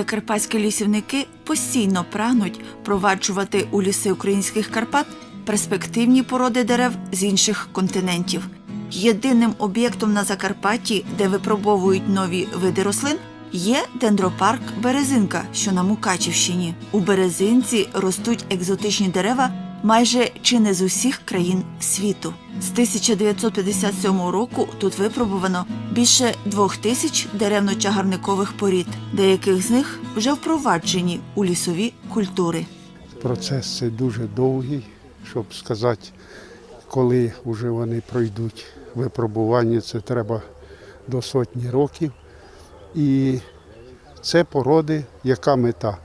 Закарпатські лісівники постійно прагнуть проваджувати у ліси українських Карпат перспективні породи дерев з інших континентів. Єдиним об'єктом на Закарпатті, де випробовують нові види рослин, є дендропарк Березинка, що на Мукачівщині. У Березинці ростуть екзотичні дерева майже чи не з усіх країн світу. З 1957 року тут випробувано більше двох тисяч деревно-чагарникових порід, деяких з них вже впроваджені у лісові культури. Процес це дуже довгий, щоб сказати, коли вже вони пройдуть випробування, це треба до сотні років. І це породи, яка мета?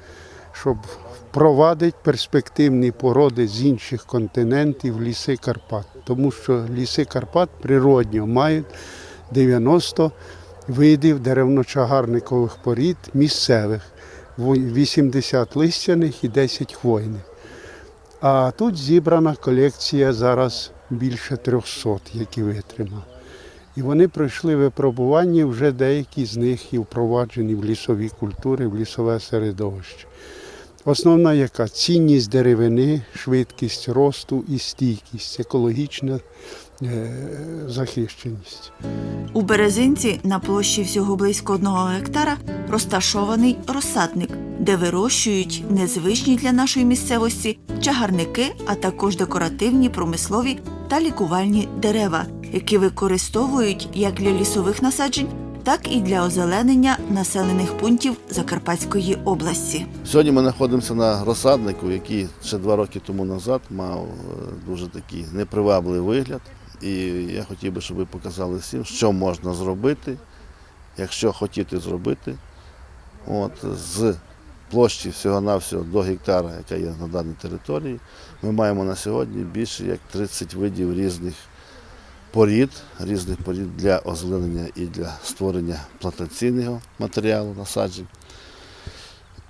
Щоб впровадити перспективні породи з інших континентів ліси Карпат. Тому що ліси Карпат природньо мають 90 видів деревно-чагарникових порід місцевих, 80 листяних і 10 хвойних. А тут зібрана колекція зараз більше 300, які витримали. І вони пройшли випробування, вже деякі з них і впроваджені в лісові культури, в лісове середовище. Основна яка цінність деревини, швидкість росту і стійкість, екологічна е, захищеність. У Березинці на площі всього близько одного гектара розташований розсадник, де вирощують незвичні для нашої місцевості чагарники, а також декоративні, промислові та лікувальні дерева, які використовують як для лісових насаджень, так і для озеленення населених пунктів Закарпатської області. Сьогодні ми знаходимося на розсаднику, який ще два роки тому назад мав е, дуже такий непривабливий вигляд. І я хотів би, щоб ви показали всім, що можна зробити, якщо хотіти зробити. От, з площі всього-навсього до гектара, яка є на даній території, ми маємо на сьогодні більше як 30 видів різних порід, різних порід для озеленення і для створення плантаційного матеріалу насаджень.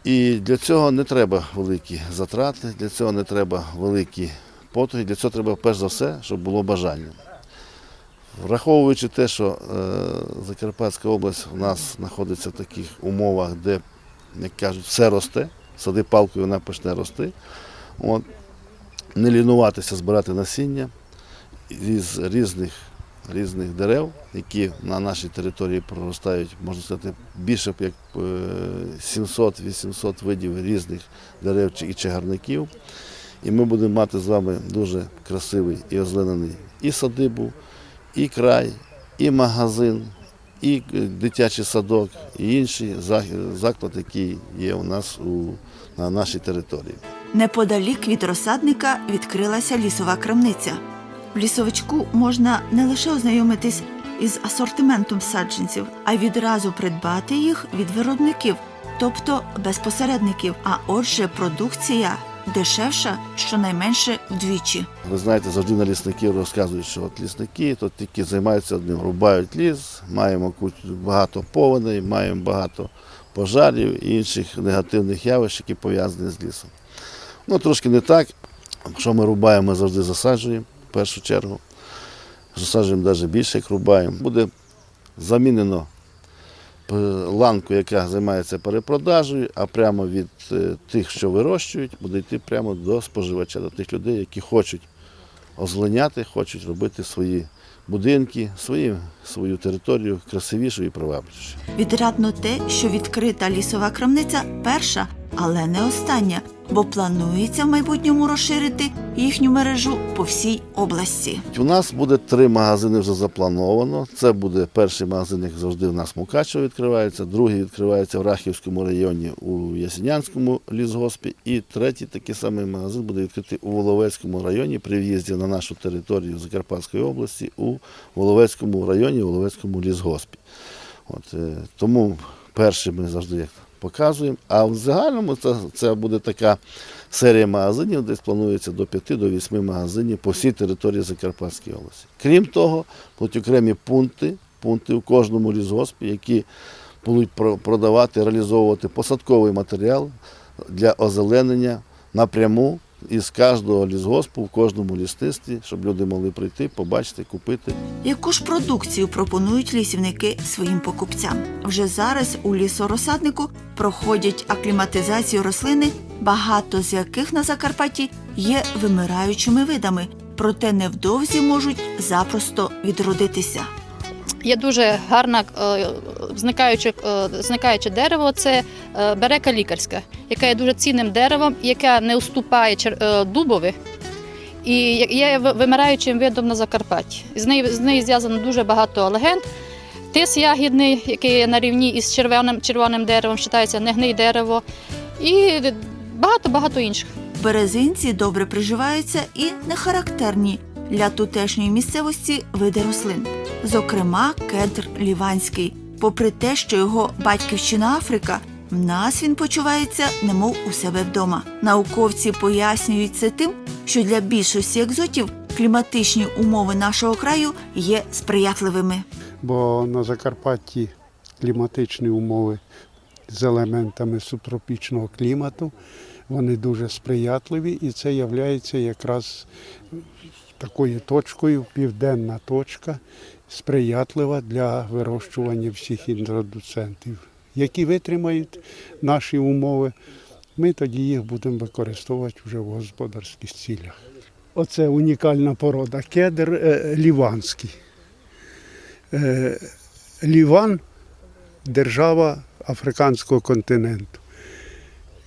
І для цього не треба великі затрати, для цього не треба великі потуги, для цього треба перш за все, щоб було бажання. Враховуючи те, що е, Закарпатська область у нас знаходиться в таких умовах, де, як кажуть, все росте, сади палкою вона почне рости. От, не лінуватися збирати насіння із різних, різних дерев, які на нашій території проростають, можна сказати, більше як е, 700-800 видів різних дерев і чагарників. І ми будемо мати з вами дуже красивий і озеленений і садибу, і край, і магазин, і е, дитячий садок, і інший заклад, який є у нас у, на нашій території. Неподалік від розсадника відкрилася лісова крамниця. В лісовичку можна не лише ознайомитись із асортиментом саджанців, а й відразу придбати їх від виробників, тобто без посередників. А отже, продукція дешевша щонайменше вдвічі. Ви знаєте, завжди на лісників розказують, що от лісники то тільки займаються одним, рубають ліс, маємо багато повеней, маємо багато пожарів і інших негативних явищ, які пов'язані з лісом. Ну, трошки не так. Якщо ми рубаємо, ми завжди засаджуємо першу чергу. Засаджуємо навіть більше, як рубаємо. Буде замінено ланку, яка займається перепродажею, а прямо від е, тих, що вирощують, буде йти прямо до споживача, до тих людей, які хочуть озеленяти, хочуть робити свої будинки, свої, свою територію красивішою і привабливішою. Відрадно те, що відкрита лісова крамниця перша, але не остання, бо планується в майбутньому розширити їхню мережу по всій області. У нас буде три магазини вже заплановано. Це буде перший магазин, як завжди, у нас в Мукачево відкривається, другий відкривається в Рахівському районі у Ясінянському лісгоспі. І третій такий самий магазин буде відкритий у Воловецькому районі при в'їзді на нашу територію Закарпатської області у Воловецькому районі, Воловецькому лісгоспі. От, е, тому перший ми завжди як показуємо. А в загальному це, це буде така серія магазинів, десь планується до 5 до 8 магазинів по всій території Закарпатської області. Крім того, будуть окремі пункти, пункти у кожному лісгоспі, які будуть про- продавати, реалізовувати посадковий матеріал для озеленення напряму із кожного лісгоспу, в кожному лісництві, щоб люди могли прийти, побачити, купити. Яку ж продукцію пропонують лісівники своїм покупцям? Вже зараз у лісорозсаднику проходять акліматизацію рослини, багато з яких на Закарпатті є вимираючими видами, проте невдовзі можуть запросто відродитися. Є дуже гарне зникаюче, е, зникаюче дерево це е, берека лікарська, яка є дуже цінним деревом, яка не уступає е, дубові. І є вимираючим видом на Закарпатті. З нею, з нею зв'язано дуже багато легенд. Тис ягідний, який є на рівні із червоним, червоним деревом, вважається негний дерево, і багато-багато інших. Березинці добре приживаються і не характерні для тутешньої місцевості види рослин, зокрема кедр ліванський. Попри те, що його батьківщина Африка, в нас він почувається немов у себе вдома. Науковці пояснюють це тим, що для більшості екзотів кліматичні умови нашого краю є сприятливими. бо на Закарпатті кліматичні умови з елементами субтропічного клімату, вони дуже сприятливі, і це є якраз такою точкою, південна точка, сприятлива для вирощування всіх інтродуцентів, які витримають наші умови. Ми тоді їх будемо використовувати вже в господарських цілях. Оце унікальна порода кедр е, ліванський. Е, Ліван держава африканського континенту.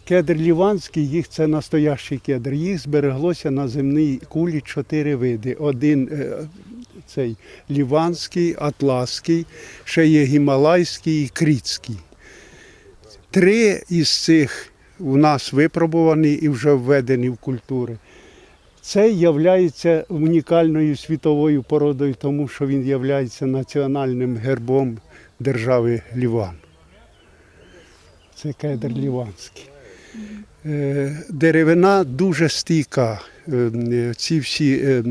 Кедр ліванський, їх це настоящий кедр. Їх збереглося на земній кулі чотири види. Один е, цей ліванський, атласський, ще є гімалайський і крітський. Три із цих у нас випробувані і вже введені в культури. Це є унікальною світовою породою, тому що він є національним гербом держави Ліван. Це кедр ліванський. Е, Деревина дуже стійка. Е, Ці всі е,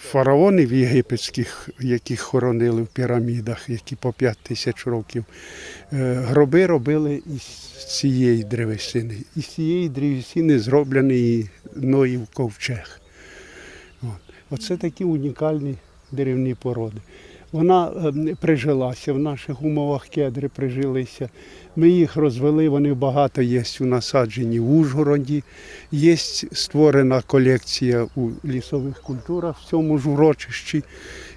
фараонів єгипетських, яких хоронили в пірамідах, які по 5 тисяч років, е, гроби робили із цієї древесини. Із цієї древесини зроблений Ноїв ковчег. Оце такі унікальні деревні породи. Вона ем, прижилася в наших умовах, кедри прижилися. Ми їх розвели, вони багато є у насадженні в Ужгороді. Є створена колекція у лісових культурах в цьому ж урочищі.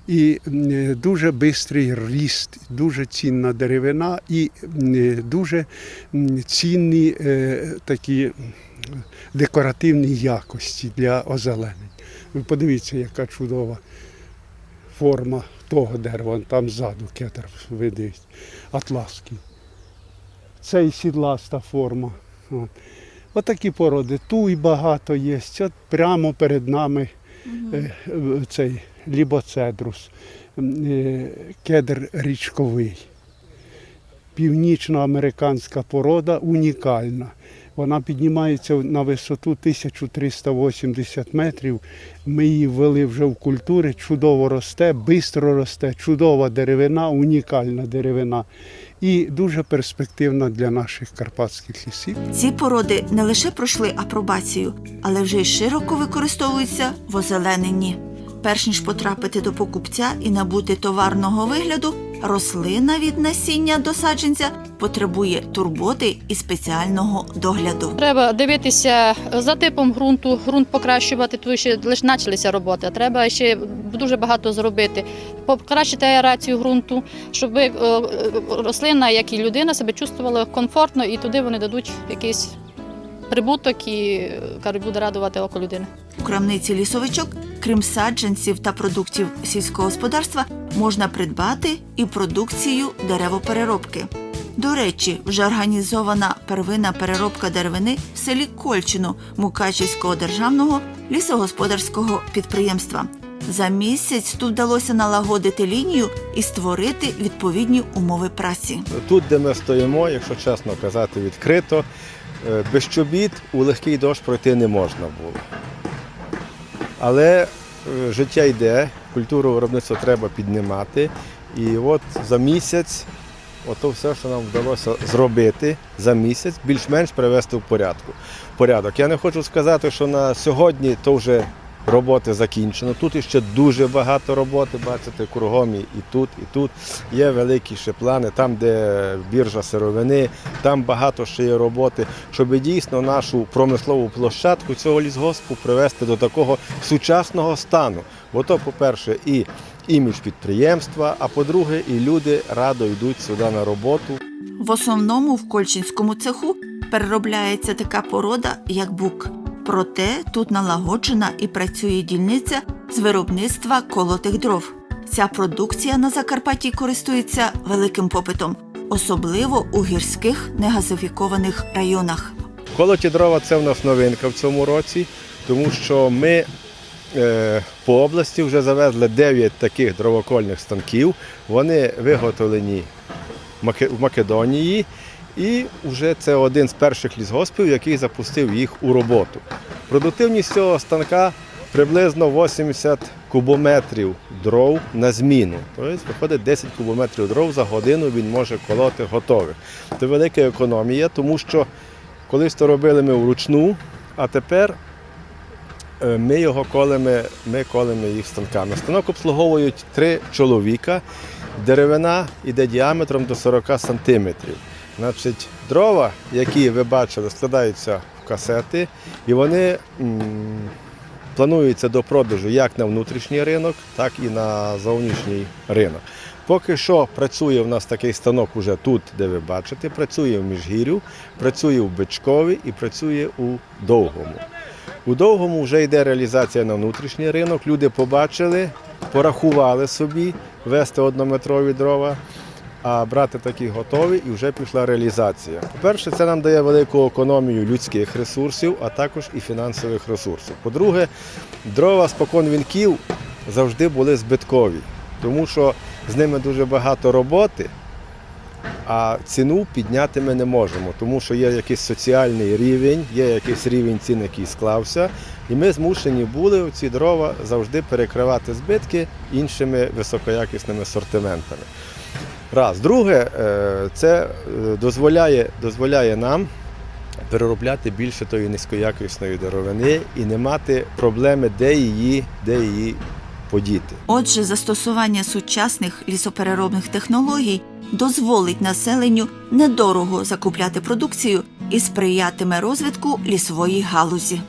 І е, дуже швидкий ріст, дуже цінна деревина і е, дуже цінні е, такі декоративні якості для озеленень. Ви подивіться, яка чудова форма того дерева, там ззаду кетер видить, атласський. Це і сідласта форма. От. Отакі породи. Туй багато є. От прямо перед нами е, цей лібоцедрус, е, кедр річковий. Північноамериканська порода унікальна. Вона піднімається на висоту 1380 метрів. Ми її ввели вже в культури, чудово росте, швидко росте, чудова деревина, унікальна деревина і дуже перспективна для наших карпатських лісів. Ці породи не лише пройшли апробацію, але вже й широко використовуються в озелененні. Перш ніж потрапити до покупця і набути товарного вигляду, рослина від насіння до саджанця потребує турботи і спеціального догляду. Треба дивитися за типом ґрунту, ґрунт покращувати, тому що лише почалися роботи. Треба ще дуже багато зробити. Покращити аерацію ґрунту, щоб е, рослина, як і людина, себе чувствувала комфортно, і туди вони дадуть якийсь прибуток і е, кажуть, буде радувати око людини. У крамниці лісовичок, крім саджанців та продуктів сільського господарства, можна придбати і продукцію деревопереробки. До речі, вже організована первинна переробка деревини в селі Кольчино Мукачівського державного лісогосподарського підприємства. За місяць тут вдалося налагодити лінію і створити відповідні умови праці. Тут, де ми стоїмо, якщо чесно казати відкрито, е, без чобіт у легкий дощ пройти не можна було. Але е, життя йде, культуру виробництва треба піднімати. І от за місяць ото все, що нам вдалося зробити за місяць, більш-менш привести в порядку. порядок. Я не хочу сказати, що на сьогодні то вже роботи закінчено. Тут іще дуже багато роботи, бачите, кругом і тут, і тут. Є великі ще плани, там, де біржа сировини, там багато ще є роботи, щоб дійсно нашу промислову площадку цього лісгоспу привести до такого сучасного стану. Бо то, по-перше, і імідж підприємства, а по-друге, і люди радо йдуть сюди на роботу. В основному в Кольчинському цеху переробляється така порода, як бук. Проте тут налагоджена і працює дільниця з виробництва колотих дров. Ця продукція на Закарпатті користується великим попитом, особливо у гірських негазифікованих районах. Колоті дрова це в нас новинка в цьому році, тому що ми е, по області вже завезли 9 таких дровокольних станків. Вони виготовлені в Македонії. І вже це один з перших лісгоспів, який запустив їх у роботу. Продуктивність цього станка приблизно 80 кубометрів дров на зміну. Тобто виходить 10 кубометрів дров за годину він може колоти готових. Це велика економія, тому що колись то робили ми вручну, а тепер е, ми його колемо, ми колемо їх станками. Станок обслуговують три чоловіка. Деревина йде діаметром до 40 сантиметрів. Значить, дрова, які ви бачили, складаються в касети, і вони плануються до продажу як на внутрішній ринок, так і на зовнішній ринок. Поки що працює в нас такий станок уже тут, де ви бачите, працює в Міжгір'ю, працює в Бичкові і працює у Довгому. У Довгому вже йде реалізація на внутрішній ринок. Люди побачили, порахували собі вести однометрові дрова, а брати такі готові і вже пішла реалізація. По-перше, це нам дає велику економію людських ресурсів, а також і фінансових ресурсів. По-друге, дрова спокон вінків завжди були збиткові, тому що з ними дуже багато роботи. А ціну підняти ми не можемо, тому що є якийсь соціальний рівень, є якийсь рівень цін, який склався, і ми змушені були ці дрова завжди перекривати збитки іншими високоякісними сортиментами. Раз. Друге, е, це е, дозволяє, дозволяє нам переробляти більше тої низькоякісної деревини і не мати проблеми, де її, де її подіти. Отже, застосування сучасних лісопереробних технологій дозволить населенню недорого закупляти продукцію і сприятиме розвитку лісової галузі.